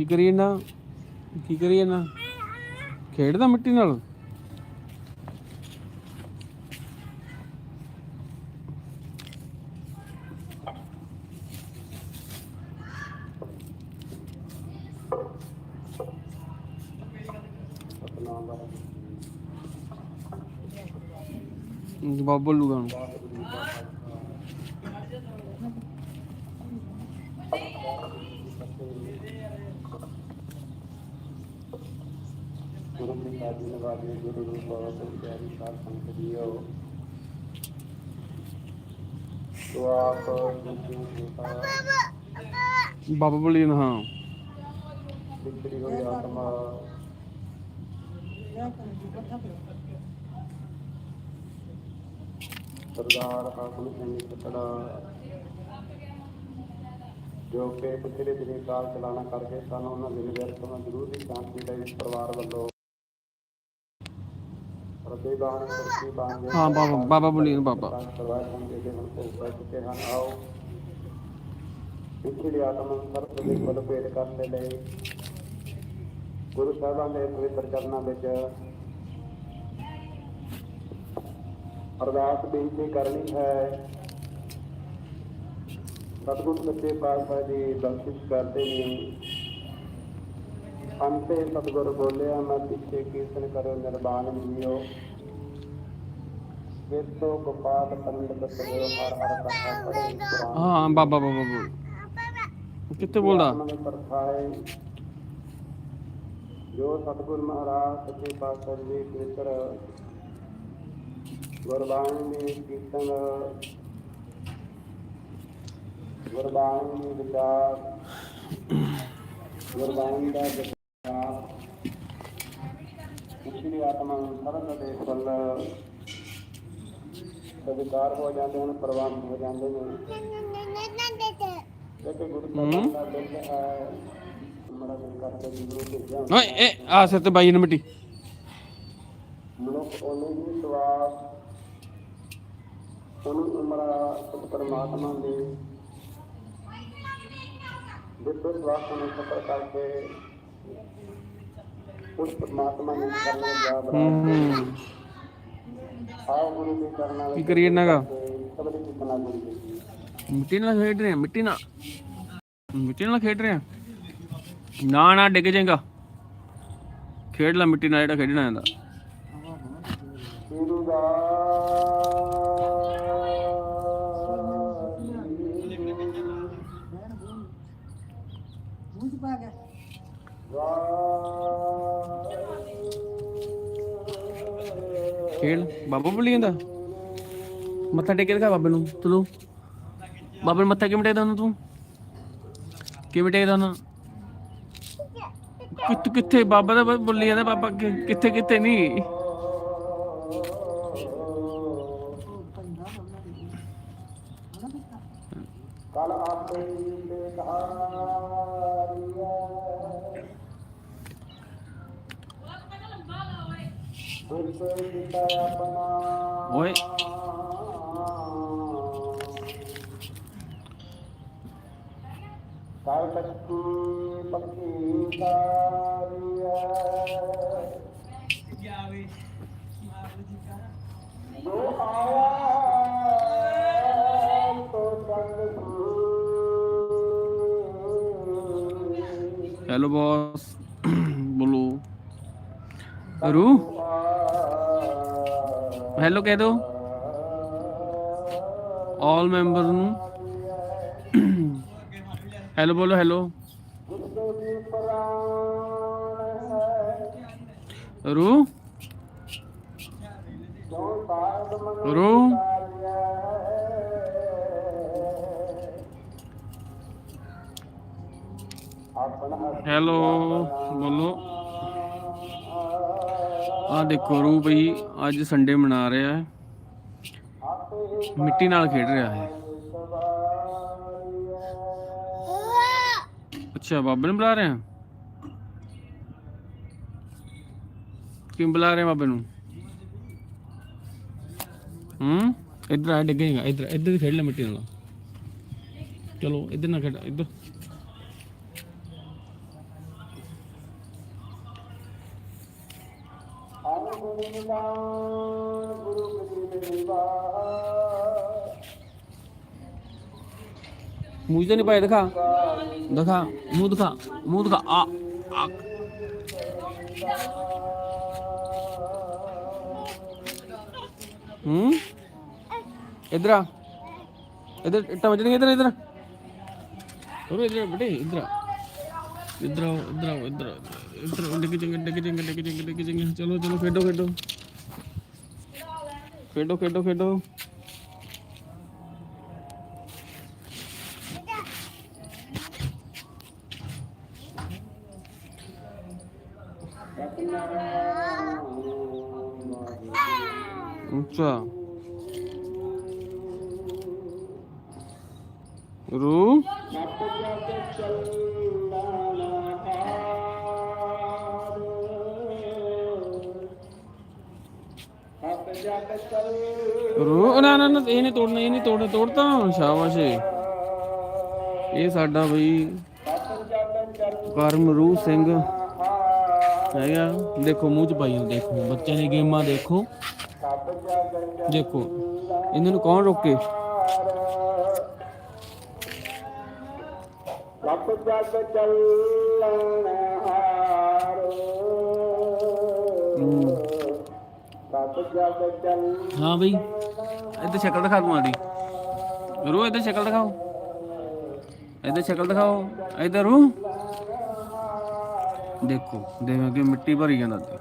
ਕੀ ਕਰੀਏ ਨਾ ਕੀ ਕਰੀਏ ਨਾ ਖੇਡਦਾ ਮਿੱਟੀ ਨਾਲ ਬਾਬਾ ਬੋਲੂਗਾ ਹੁਣ ਗੁਰੂ ਪਿਤਾ ਜੀ ਨਵਾਜੇ ਗੁਰੂ ਰੂਪ ਬਾਬਾ ਪਿਆਰੀ ਸਾਧ ਸੰਗਤ ਜੀਓ। ਤੋ ਆਪ ਜਿਤਨੀ ਕਿਰਪਾ ਬਾਬਾ ਬੋਲੀ ਨਾ ਹਾਂ। ਵਿਚੜੀ ਹੋਈ ਆਤਮਾ। ਸਰਦਾਰ ਹਾਕਮ ਸਿੰਘ ਕਟੜਾ ਜੋ ਕਿ ਪਿਛਲੇ ਦਿਨੀ ਕਾਲ ਚਲਾਣਾ ਕਰਕੇ ਸਾਨੂੰ ਉਹਨਾਂ ਦਿਨ ਵਿਅਰਥ ਤੋਂ ਜ਼ਰੂਰੀ ਸ਼ਾਂਤੀ ਲਈ ਪਰਿਵਾਰ ਵੱਲੋਂ ਹਾਂ ਬਾਬਾ ਬਾਬਾ ਬੋਲੀ ਨਾ ਬਾਬਾ। ਕਰਵਾਏ ਹਨ ਜਿਹੜੇ ਹੁਣ ਭੋਗ ਪੈ ਚੁੱਕੇ ਹਨ। ਆਓ। ਪਿਛਲੀ ਆਤਮ ਸਰਬ ਦੇ ਬਲ ਭੇਟ ਕਰਨ ਦੇ ਲਈ ਗੁਰੂ ਸਾਹਿਬਾਂ ਦੇ ਪਵਿੱਤਰ ਚਰਨਾਂ ਵਿੱਚ ਅਰਦਾਸ ਬੇਨਤੀ ਕਰਨੀ ਹੈ। ਸਤਿਗੁਰੂ ਸੱਚੇ ਪਾਤਸ਼ਾਹ ਜੀ ਬਖਸ਼ਿਸ਼ ਕਰਦੇ ਨੇ। ਅੰਤੇ ਸਤਿਗੁਰ ਬੋਲਿਆ ਮੈਂ ਪਿੱਛੇ ਕੀਰਤਨ ਕਰੋ ਨਿਰਵਾਣ ਜੀਓ। ਹਾਂ ਬਾਬਾ ਬਾਬਾ ਕਿੱਥੇ ਬੋਲਦਾ? ਜੋ ਸਤਿਗੁਰ ਮਹਾਰਾਜ ਸੱਚੇ ਪਾਤਸ਼ਾਹ ਜੀ ਦੇ ਪਵਿੱਤਰ ਗੁਰਬਾਣੀ ਦੇ ਕੀਰਤਨ ਗੁਰਬਾਣੀ ਦੇ ਵਿਚਾਰ ਗੁਰਬਾਣੀ ਦਾ ਵਿਚਾਰ ਪਿਛਲੀ ਆਤਮਾ ਨੂੰ ਸਰਬ ਦੇ ਫੁੱਲ ਸਵੀਕਾਰ ਹੋ ਜਾਂਦੇ ਹਨ ਪ੍ਰਵਾਨ ਹੋ ਜਾਂਦੇ ਨੇ। ਕਿਉਂਕਿ ਗੁਰੂ ਸਾਹਿਬਾਨ ਦਾ ਦਿਲ ਹੈ ਮੜਾ ਦਿਲ ਕਰਕੇ ਗੁਰੂ ਭੇਜਿਆ ਓਏ ਇਹ ਆ ਸਿਰ ਤੇ ਬਾਈ ਨੇ ਮਿੱਟੀ। ਮਨੁੱਖ ਉਹਨੇ ਹੀ ਸਵਾਸ ਉਹਨੂੰ ਉਮਰਾ ਉਸ ਪਰਮਾਤਮਾ ਦੇ। ਦਿੱਤੇ ਸਵਾਸ ਨੂੰ ਸਫਰ ਕਰਕੇ ਉਸ ਪਰਮਾਤਮਾ ਨੂੰ ਕਰਨੇ ਜਾ ਬਰਾ ਹੂੰ ਆਓ ਗੁਰੂ ਦੇ ਚਰਨਾਂ ਕੀ ਕਰੀਏ ਇਹਨਾਂ ਦਾ? ਮਿੱਟੀ ਨਾਲ ਖੇਡ ਰਹੇ ਆ ਮਿੱਟੀ ਨਾਲ। ਮਿੱਟੀ ਨਾਲ ਖੇਡ ਰਹੇ ਆ? ਨਾ ਨਾ ਡਿੱਗ ਜਾਏਗਾ। ਖੇਡ ਲੈ ਮਿੱਟੀ ਨਾਲ ਜਿਹੜਾ ਖੇਡਣਾ ਆਂਦਾ ਗੁਰੂ ਦਾ ਖੇਡ ਬਾਬਾ ਬੋਲੀ ਜਾਂਦਾ। ਮੱਥਾ ਟੇਕੇ ਦਿਖਾ ਬਾਬੇ ਨੂੰ। ਤੂੰ ਬਾਬੇ ਨੂੰ ਮੱਥਾ ਕਿਵੇਂ ਟੇਕਦਾ ਹੁੰਦਾ ਤੂੰ? ਕਿਵੇਂ ਟੇਕਦਾ ਹੁੰਦਾ? ਕਿੱਥੇ ਕਿੱਥੇ? ਬਾਬਾ ਦਾ ਬੋਲੀ ਜਾਂਦਾ ਬਾਬਾ ਕਿੱਥੇ ਕਿੱਥੇ ਨਹੀਂ ਕਲ ਆਪੇ ਤੇ ਕਹਾਰੀਆ ਗੁਰ ਕੋਈ ਪਿਤਾ ਆਪਣਾ ਓਏ ਹੈਲੋ ਕਹਿ ਦੋ। ਆਲ ਮੈਂਬਰ ਨੂੰ। ਹੈਲੋ ਬੋਲੋ ਹੈਲੋ ਰੂ। ਰੂ। ਹੈਲੋ ਬੋਲੋ। ਆ ਦੇਖੋ ਰੂ ਬਈ ਅੱਜ ਸੰਡੇ ਮਨਾ ਰਿਹਾ ਹੈ। ਮਿੱਟੀ ਨਾਲ ਖੇਡ ਰਿਹਾ ਹੈ ਅੱਛਾ, ਬਾਬੇ ਨੂੰ ਬੁਲਾ ਰਹੇ ਆ? ਕਿਉਂ ਬੁਲਾ ਰਹੇ ਬਾਬੇ ਨੂੰ? ਹੂੰ? ਇੱਧਰ ਆ, ਡਿੱਗੇਗਾ, ਇੱਧਰ ਇੱਧਰ ਖੇਡ ਲੈ ਮਿੱਟੀ ਨਾਲ। ਚਲੋ, ਇੱਧਰ ਨਾ ਖੇਡ, ਇੱਧਰ। ਗੁਰੂ ਨਿਦਾਨ ਗੁਰੂ ਕਰੀ ਮੇਵਾ ਮੂੰਹ ਤੇ ਨਹੀਂ ਪਾਇਆ ਦਿਖਾ ਦਿਖਾ ਮੂੰਹ ਦਿਖਾ ਮੂੰਹ ਦਿਖਾ ਆ ਆ ਹੂੰ ਇਧਰ ਆ ਇਧਰ ਇੱਟਾਂ ਵੱਜਣਗੀਆਂ ਇਧਰ ਇਧਰ ਉਹ ਇਧਰ ਬੇਟੇ ਇਧਰ ਆ ਇਧਰ ਆਓ ਇਧਰ ਆਓ ਇਧਰ ਆਓ, ਇਧਰ ਆਓ, ਡਿੱਗ ਜੰਗੇ ਡਿੱਗ ਜੰਗੇ ਡਿੱਗ ਜੰਗੇ ਡਿੱਗ ਜੰਗੇ ਚਲੋ ਚਲੋ ਖੇਡੋ ਖੇਡੋ ਖੇਡੋ। ਖੇਡੋ ਖੇਡੋ ਅੱਛਾ ਰੂ ਰੂ ਨਾ ਨਾ ਨਾ, ਇਹ ਨਹੀਂ ਤੋੜਨਾ, ਇਹ ਨਹੀਂ ਤੋੜਨਾ, ਤੋੜਤਾ ਸ਼ਾਬਾਸ਼। ਇਹ ਸਾਡਾ ਬਈ ਹੱਥ ਜਗ ਕਰਮ ਰੂ ਸਿੰਘ ਹੈਗਾ। ਦੇਖੋ, ਮੂੰਹ ਚ ਪਾਈ ਦੇਖੋ, ਬੱਚਿਆਂ ਦੀ ਗੇਮਾਂ ਦੇਖੋ। ਦੇਖੋ, ਇਹਨਾਂ ਨੂੰ ਕੌਣ ਰੋਕੇ? ਸਭ ਜਗ ਚੱਲਣ। ਹਾਂ ਬਈ। ਇੱਧਰ ਸ਼ਕਲ ਦਿਖਾ ਦੂੰ ਆਦੀ ਰੂ ਇੱਧਰ ਸ਼ਕਲ ਦਿਖਾਓ। ਇੱਧਰ ਸ਼ਕਲ ਦਿਖਾਓ। ਇੱਧਰ ਰੂ ਦੇਖੋ ਦੇਖੋ ਕਿ ਮਿੱਟੀ ਭਰੀ ਜਾਂਦਾ ਤੇ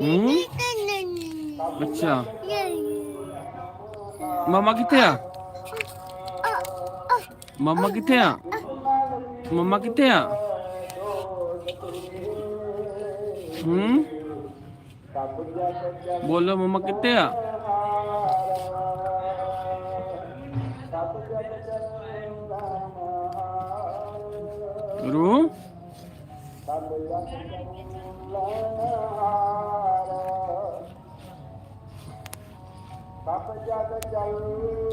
ਹੂੰ। ਅੱਛਾ। ਮਮਾ ਕਿੱਥੇ ਆ? ਮਮਾ ਕਿੱਥੇ ਆ? ਮਮਾ ਕਿੱਥੇ ਆ? ਹੂੰ? ਬੋਲੋ ਮਮਾ ਕਿੱਥੇ ਆ? ਰੂ? ਸਭ ਜਗ ਚੱਲਣ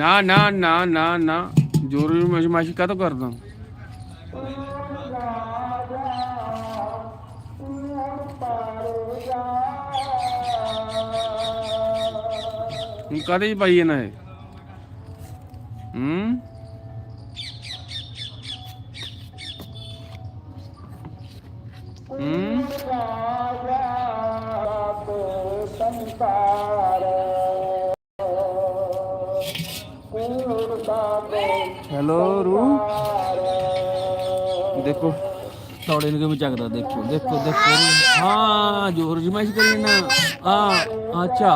ਨਾ ਨਾ ਨਾ ਨਾ ਨਾ। ਜ਼ੋਰੀ ਮਜਮਾਸ਼ੀ ਕਾ ਕਰਦਾ? ਹੁਣ ਕਾਹਦੇ ਚ ਪਾਈ ਇਹਨਾਂ ਇਹ? ਹੂੰ? ਹੂੰ? ਸੰਸਾਰ ਕੂੜ ਹੈਲੋ ਰੂ ਦੇਖੋ। ਤੌੜੇ ਨੂੰ ਕਿਵੇਂ ਚੱਕਦਾ ਦੇਖੋ ਦੇਖੋ ਦੇਖੋ ਰੂ। ਹਾਂ ਜ਼ੋਰ ਜਮਾਇਸ਼ ਕਰੀ ਨਾ ਹਾਂ ਅੱਛਾ।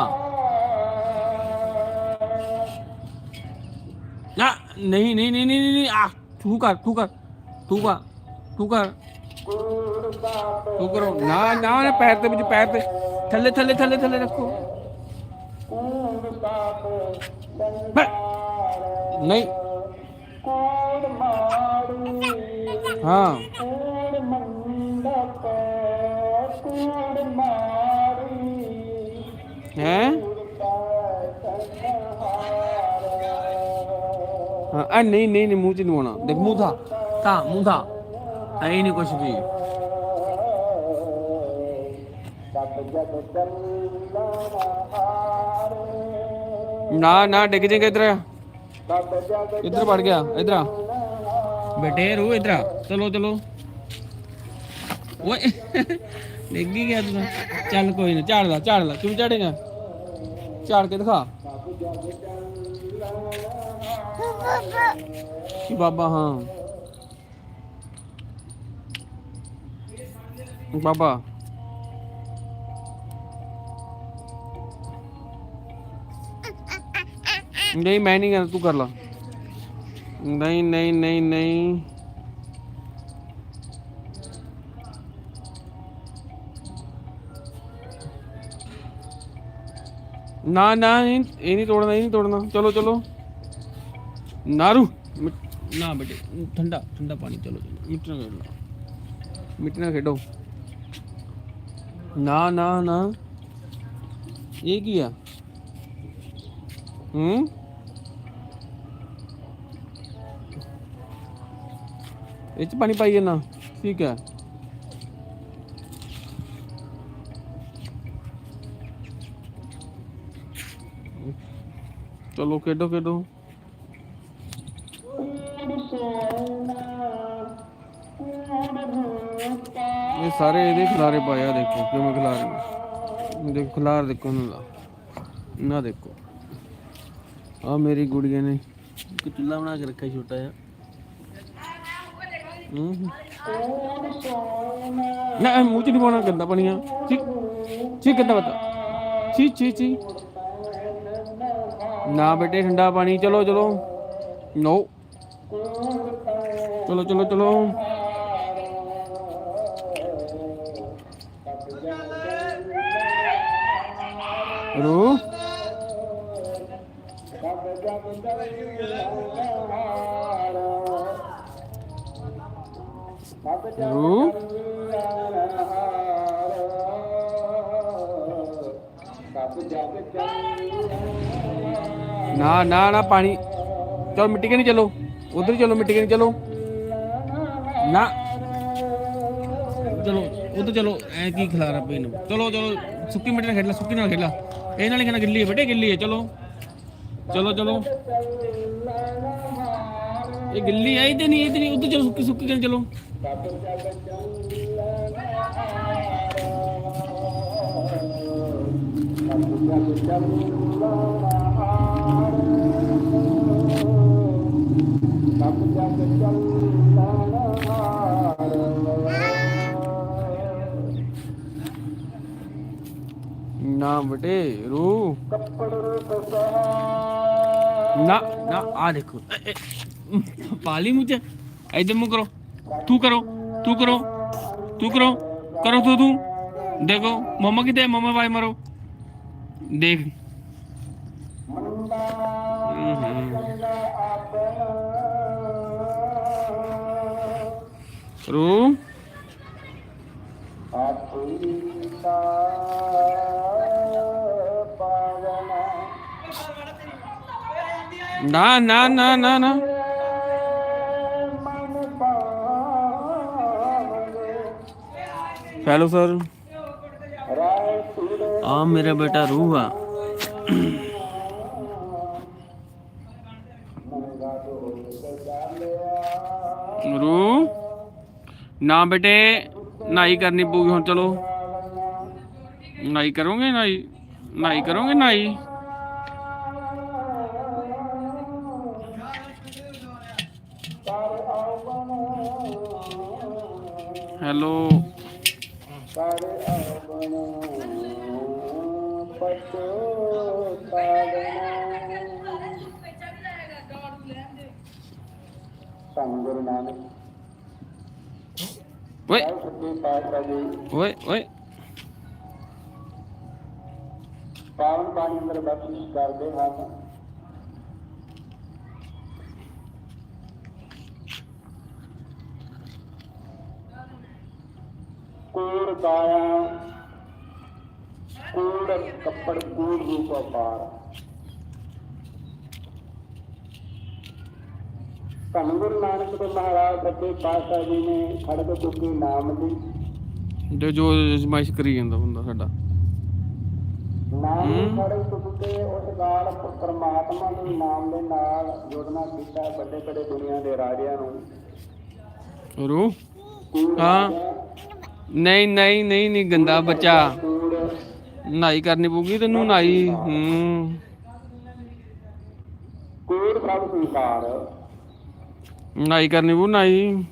ਨਾ ਨਹੀਂ ਨਹੀਂ ਨਹੀਂ ਨਹੀਂ ਨਹੀਂ ਆ ਤੂੰ ਕਰ ਤੂੰ ਕਰ ਤੂੰ ਕਰ ਤੂੰ ਕਰ। ਤੂੰ ਕਰੋ। ਨਾ ਨਾ ਨਾ ਪੈਰ ਦੇ ਵਿੱਚ ਪੈਰ ਤੇ ਥੱਲੇ ਥੱਲੇ ਥੱਲੇ ਥੱਲੇ ਰੱਖੋ। ਬੈ। ਨਹੀਂ। ਹਾਂ। ਹੈ? ਹਾਂ ਆ ਨਹੀਂ ਨਹੀਂ ਨਹੀਂ ਮੂੰਹ ਚ ਨਹੀਂ ਆਉਣਾ। ਦੇਖ ਮੂੰਹ ਥਾ ਤਾਂ ਮੂੰਹ ਥਾ ਐ ਨਹੀਂ ਕੁਛ ਵੀ। ਨਾ ਨਾ ਡਿੱਗ ਜਾਏਗਾ ਇਧਰ ਇਧਰ ਵੜ ਗਿਆ, ਇਧਰ ਆ। ਬੇਟੇ ਰੂ ਇਧਰ ਆ। ਚਲੋ ਚਲੋ। ਓਏ, ਡਿੱਗ ਗਿਆ ਤੂੰ ਚੱਲ ਕੋਈ ਨਾ, ਝਾੜ ਲਾ ਝਾੜ ਲਾ। ਕਿਵੇਂ ਝਾੜੇਗਾ? ਝਾੜ ਕੇ ਦਿਖਾ। ਕਿ ਬਾਬਾ, ਹਾਂ। ਬਾਬਾ। ਨਹੀਂ ਮੈਂ ਨਹੀਂ ਕਰਨਾ ਤੂੰ ਕਰ ਲਾ ਨਹੀਂ ਨਹੀਂ ਨਹੀਂ ਨਹੀਂ ਨਾ ਨਾ ਇਹ ਇਹ ਨਹੀਂ ਤੋੜਨਾ ਇਹ ਨਹੀਂ ਤੋੜਨਾ ਚਲੋ ਚਲੋ ਨਾਰੂ ਮਿੱਟ- ਨਾ ਬੇਟੇ ਠੰਡਾ ਠੰਡਾ ਪਾਣੀ ਚਲੋ ਚਲੋ ਮਿੱਟੀ ਨਾਲ ਖੇਡੋ ਮਿੱਟੀ ਨਾਲ ਖੇਡੋ ਨਾ ਨਾ ਇਹ ਚ ਪਾਣੀ ਪਾਈਏ ਨਾ ਠੀਕ ਹੈ। ਚਲੋ ਖੇਡੋ ਖੇਡੋ। ਇਹ ਸਾਰੇ ਇਹਦੇ ਖਿਲਾਰੇ ਪਾਇਆ ਦੇਖੋ, ਕਿਵੇਂ ਖਿਲਾਰੇ ਦੇਖੋ, ਖਿਲਾਰ ਦੇਖੋ ਉਹਨਾਂ ਨਾ ਦੇਖੋ। ਆ ਮੇਰੀ ਗੁੜੀਆ ਨੇ ਇੱਕ ਚੁੱਲ੍ਹਾ ਬਣਾ ਕੇ ਰੱਖਿਆ ਛੋਟਾ ਜਿਹਾ। ਨਾ ਇਹ ਮੂੰਹ ਚ ਨਹੀਂ ਪਾਉਣਾ, ਗੰਦਾ ਪਾਣੀ ਆ। ਚੀ ਗੰਦਾ ਬਤਾ ਚੀ ਚੀ ਚੀ। ਨਾ ਬੇਟੇ, ਠੰਡਾ ਪਾਣੀ। ਚਲੋ ਚਲੋ। ਨੋ। ਚਲੋ ਚਲੋ ਚਲੋ। ਰੂ। ਰੂ ਨਾ ਨਾ ਨਾ, ਪਾਣੀ। ਚਲੋ, ਮਿੱਟੀ ਕੇ ਨਹੀਂ ਚਲੋ? ਉਧਰ ਚਲੋ, ਮਿੱਟੀ ਕੇ ਨਹੀਂ ਚਲੋ? ਨਾ। ਚਲੋ, ਉਧਰ ਚਲੋ, ਐ ਕੀ ਖਿਲਾਰਾ ਪਈ ਨੂੰ ਚਲੋ ਚਲੋ, ਸੁੱਕੀ ਮਿੱਟੀ ਨਾਲ ਖੇਡ ਲੈ, ਸੁੱਕੀ ਨਾਲ ਖੇਡ ਲੈ। ਇਹ ਨਾਲ ਹੀ ਗਿੱਲੀ ਹੈ ਬੇਟੇ ਗਿੱਲੀ ਹੈ, ਚਲੋ। ਚਲੋ ਚਲੋ। ਇਹ ਗਿੱਲੀ ਹੈ ਤੇ ਨਹੀਂ ਇਹ ਤੇ ਨਹੀਂ ਉਧਰ ਚਲੋ ਸੁੱਕੀ ਸੁੱਕੀ ਨਾਲ ਚਲੋ। ਨਾ ਬੇਟੇ ਰੂ। ਨਾ ਨਾ ਆ ਦੇਖੋ। पाली मुझे ऐसे मुंह करो तू करो तू करो तू करो करो तू तू देखो मम्मा की दे मम्मा भाई मारो देख रू ना ना ना ना ना ਹੈਲੋ ਸਰ ਆ ਮੇਰਾ ਬੇਟਾ ਰੂਹ ਆ। ਰੂਹ? ਨਾ ਬੇਟੇ ਨਾਈ ਕਰਨੀ ਪਊਗੀ ਹੁਣ ਚਲੋ। ਨਾਈ ਕਰੋਗੇ ਨਾਈ? ਨਾਈ ਕਰੋਗੇ ਨਾਈ? ਹੈਲੋ ਧੰਨ ਗੁਰੂ ਨਾਨਕ ਓਏ। ਸਾਹਿਬ ਪਾਤਸ਼ਾਹ ਜੀ ਓਏ ਓਏ। ਪਾਵਨ ਬਾਣੀ ਅੰਦਰ ਬਖਸ਼ਿਸ਼ ਕਰਦੇ ਹਨ ਕਾਇਆ ਕੂੜ ਕੱਪੜ ਕੂੜ ਰੂਪ ਅਪਾਰ। ਧੰਨ ਗੁਰੂ ਨਾਨਕ ਦੇਵ ਮਹਾਰਾਜ ਸੱਚੇ ਪਾਤਸ਼ਾਹ ਜੀ ਨੇ ਖੜਕ ਚੁੱਕੀ ਨਾਮ ਦੀ। ਜੋ ਜੋ ਅਜ਼ਮਾਇਸ਼ ਕਰੀ ਜਾਂਦਾ ਬੰਦਾ ਸਾਡਾ। ਨਾਮ ਹਮ। ਖੜੇ ਸੁਖ ਕੇ ਉਸ ਗਾਲ ਪਰਮਾਤਮਾ ਦੇ ਨਾਮ ਦੇ ਨਾਲ ਜੁੜਨਾ ਕੀਤਾ ਵੱਡੇ ਵੱਡੇ ਦੁਨੀਆ ਦੇ ਰਾਜਿਆਂ ਨੂੰ। ਰੂ ਹਾਂ। ਨਹੀਂ ਨਹੀਂ ਨਹੀਂ ਨਹੀਂ ਗੰਦਾ ਬੱਚਾ। ਨਾਈ ਕਰਨੀ ਪਊਗੀ ਤੈਨੂੰ ਨਾਈ ਹੂੰ। ਕੂੜ ਸਭ ਸੰਸਾਰ। ਨਾਈ ਕਰਨੀ ਪਊ ਨਾਈ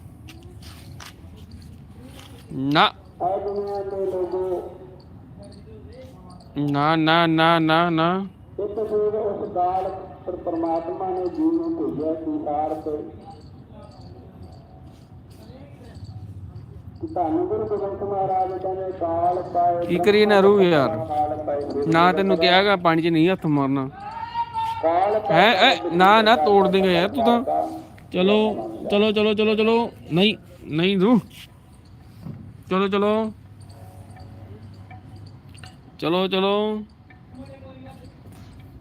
ਨਾ। ਨਾ ਨਾ ਨਾ ਨਾ ਨਾ। ਉਸ ਪਰ ਪ੍ਰਮਾਤਮਾ ਨੇ ਜੀਵ ਨੂੰ ਭੇਜਿਆ ਸੰਸਾਰ ਤੇ। ਧੰਨ ਗੁਰੂ ਗੋਬਿੰਦ ਮਹਾਰਾਜ ਕਹਿੰਦੇ ਕਾਲ ਪਾਏ ਕੀ ਕਰੀਏ ਨਾ ਰੂਹ ਯਾਰ? ਨਾ ਤੈਨੂੰ ਕਿਹਾਗਾ ਪਾਣੀ 'ਚ ਨਹੀਂ ਹੱਥ ਮਾਰਨਾ। ਕਾਲ ਹੈ ਨਾ ਨਾ ਤੋੜ ਦੇਗਾ ਯਾਰ ਤੂੰ ਤਾਂ। ਚਲੋ ਚਲੋ ਚਲੋ ਚਲੋ ਚਲੋ। ਨਹੀਂ ਨਹੀਂ ਰੂ ਚਲੋ ਚਲੋ। ਚਲੋ ਚਲੋ।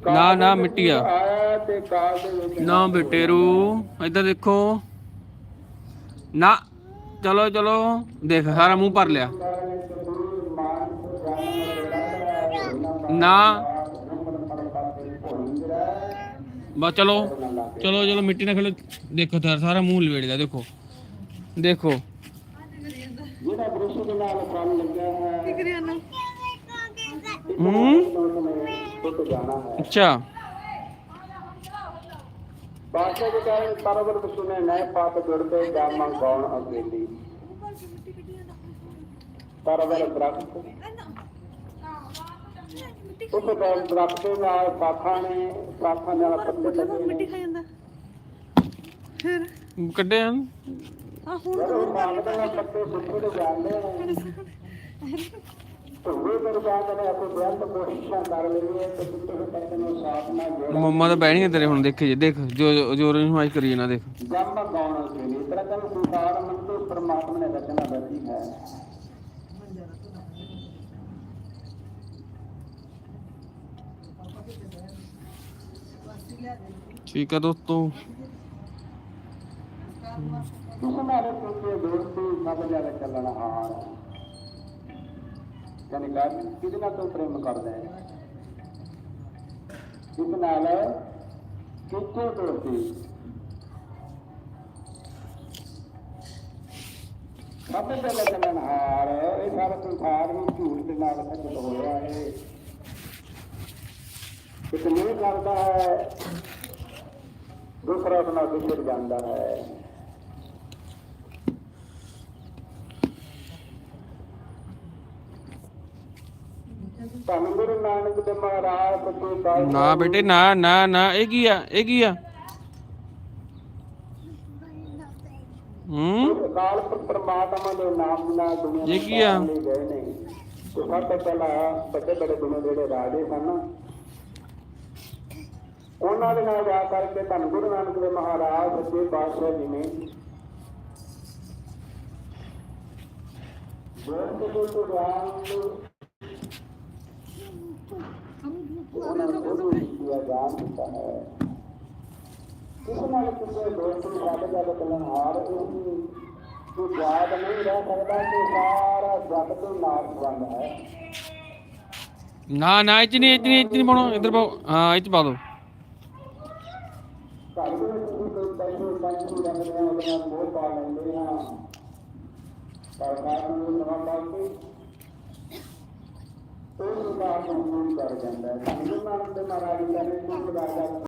ਨਾ ਨਾ ਮਿੱਟੀ ਆ। ਨਾ ਬੇਟੇ ਰੂ ਇੱਧਰ ਦੇਖੋ। ਨਾ ਚਲੋ ਚਲੋ ਦੇਖ ਸਾਰਾ ਮੂੰਹ ਭਰ ਲਿਆ। ਨਾ। ਬਸ ਚਲੋ ਚਲੋ ਚਲੋ ਮਿੱਟੀ ਨਾਲ ਖੇਲੋ। ਦੇਖੋ ਤਾਂ ਸਾਰਾ ਮੂੰਹ ਲਵੇੜ ਗਿਆ ਦੇਖੋ। ਦੇਖੋ। ਜਿਹੜਾ ਬ੍ਰਿਸ਼ ਦੇ ਨਾਲ ਕੰਮ ਲੱਗਿਆ ਹੈ। ਹੂੰ? ਟੁੱਟ ਜਾਣਾ ਹੈ। ਅੱਛਾ। ਬਾਸ਼ਾ ਦੇ ਕਾਰਨ ਤਰਵਰ ਬਸੁਨੇ ਨਏ ਪਾਪ ਜੁੜਦੇ ਜਾਮਾ ਗੌਣ ਅਕੇਲੀ ਤਰਵਰ ਦਰਖਤ ਉਸ ਦਰਖਤ ਦੇ ਨਾਲ ਸਾਖਾਂ ਨੇ ਸਾਖਾਂ ਨਾਲ ਪੱਤੇ ਲੱਗੇ ਨੇ। ਖਾ ਜਾਂਦਾ ਫਿਰ ਕੱਢਿਆ ਆ ਹੁਣ ਨੇ ਪੱਤੇ ਸੁੱਕੇ ਤੇ ਜਾਂਦੇ ਨੇ ਮੰਮਾ ਤਾਂ ਬਹਿਣੀ ਤੇਰੇ ਹੁਣ ਦੇਖੇ ਜੇ, ਦੇਖ, ਜੋ ਜੋ ਨੂੰ ਕਰੀ ਨਾ ਦੇਖ। ਜੰਮ ਗਾਉਣ ਅਕੇਲੀ ਇਸ ਤਰ੍ਹਾਂ ਕਹਿੰਦੇ ਸੰਸਾਰ ਮੰਤੂ ਪਰਮਾਤਮਾ ਨੇ ਰਚਨਾ ਬਚੀ ਹੈ ਠੀਕ ਆ ਦੋਸਤੋ ਕਿਸ ਨਾਲੇ ਪੁੱਤੇ ਦੋਸਤੀ ਸਭ ਜਗ ਚੱਲਣ ਹਾਰ। ਯਾਨੀ ਗੱਲ ਕਿਹਦੇ ਨਾਲ ਤੂੰ ਪ੍ਰੇਮ ਕਰਦਾ ਹੈ? ਕਿਸ ਨਾਲ ਕਿੱਥੇ ਦੋਸਤੀ ਸਭ ਜਗ ਚੱਲਣ ਹਾਰ, ਇਹ ਸਾਰਾ ਸੰਸਾਰ ਨੂੰ ਝੂਠ ਦੇ ਨਾਲ ਸੱਜਤ ਹੋਇਆ ਹੈ। ਇੱਕ ਨਹੀਂ ਕਰਦਾ ਹੈ, ਦੂਸਰਾ ਆਪਣਾ ਵਿਛੜ ਜਾਂਦਾ ਹੈ। ਧੰਨ ਗੁਰੂ ਨਾਨਕ ਦੇ ਮਹਾਰਾਜ ਨਾ ਬੇਟੇ ਨਾ ਨਾ ਨਾ ਇਹ ਕੀ ਆ ਇਹ ਕੀ ਆ? ਹੂੰ? ਪੁਰਖ ਪ੍ਰਮਾਤਮਾ ਦੇ ਨਾਮ ਨਾਲ ਦੁਨੀਆ ਇਹ ਕੀ ਆ? ਨੂੰ ਗਏ ਨੇ। ਤੇ ਸਭ ਤੋਂ ਪਹਿਲਾਂ ਵੱਡੇ ਵੱਡੇ ਦੁਨੀਆ ਦੇ ਜਿਹੜੇ ਰਾਜੇ ਸਨ ਉਹਨਾਂ ਦੇ ਨਾਲ ਜਾ ਕਰਕੇ ਧੰਨ ਗੁਰੂ ਨਾਨਕ ਦੇ ਮਹਾਰਾਜ ਸੱਚੇ ਪਾਤਸ਼ਾਹ ਜੀ ਨੇ ਬਹੁਤ ਤੋਂ ਗਿਆਨ ਉਹਨਾਂ ਨੂੰ ਗੁਰੂ ਦੀ ਗਿਆਨ ਦਿੱਤਾ ਹੈ ਕਿਸ ਨਾਲ ਕਿਸੇ ਦੋਸਤ ਨੂੰ ਸਾਡੇ ਜਦ ਚੱਲਣ ਹਾਰ ਉਹ ਤੂੰ ਯਾਦ ਨਹੀਂ ਰਹਿ ਸਕਦਾ ਕਿ ਸਾਰਾ ਜਗ ਤੋਂ ਨਾਸ਼ ਬੰਦ ਹੈ ਨਾ ਨਾ ਇਹ ਚ ਨਹੀਂ ਇਹ ਚ ਪਾਓ। ਹਾਂ ਇਹ ਪਾ ਦਿਓ ਘਰ ਦੇ ਵਿੱਚ ਵੀ ਕੋਈ ਪੈਸੇ ਪੈਸੇ ਰੱਖਦੇ ਆ ਉਹਦੇ ਨਾਲ ਮੋਹ ਪਾ ਲੈਂਦੇ ਹਾਂ ਸਰਕਾਰ ਨੂੰ ਨਵਾਂ ਪਾ ਕੇ ਉਹ ਸਰਕਾਰ ਨੂੰ ਕਰ ਜਾਂਦਾ ਹੈ। ਸਾਨੂੰ ਨਾਮ ਦੇ ਮਹਾਰਾਜ ਜੀ ਨੇ ਕੋਈ ਰਾਜਾ